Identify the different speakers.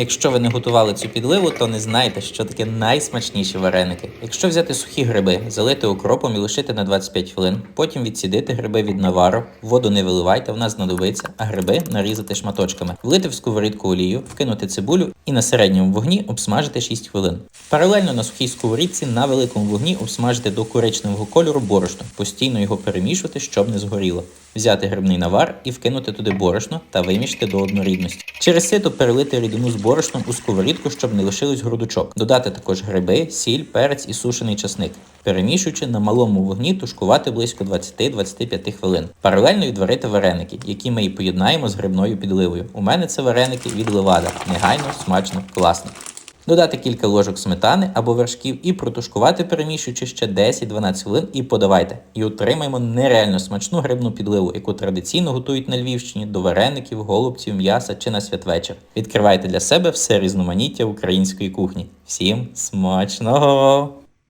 Speaker 1: Якщо ви не готували цю підливу, то не знаєте, що таке найсмачніші вареники. Якщо взяти сухі гриби, залити укропом і лишити на 25 хвилин, потім відсідити гриби від навару, воду не виливайте, вона знадобиться, а гриби нарізати шматочками, влити в сковорідку олію, вкинути цибулю і на середньому вогні обсмажити 6 хвилин. Паралельно на сухій сковорідці на великому вогні обсмажити до коричневого кольору борошно, постійно його перемішувати, щоб не згоріло. Взяти грибний навар і вкинути туди борошно та вимішати до однорідності. Через сито перелити рідину з борошном у сковорідку, щоб не лишилось грудочок. Додати також гриби, сіль, перець і сушений часник. Перемішуючи на малому вогні тушкувати близько 20-25 хвилин. Паралельно відварити вареники, які ми і поєднаємо з грибною підливою. У мене це вареники від левада. Негайно, смачно, класно. Додати кілька ложок сметани або вершків і протушкувати, перемішуючи ще 10-12 хвилин і подавайте. І отримаємо нереально смачну грибну підливу, яку традиційно готують на Львівщині до вареників, голубців, м'яса чи на святвечір. Відкривайте для себе все різноманіття української кухні. Всім смачного!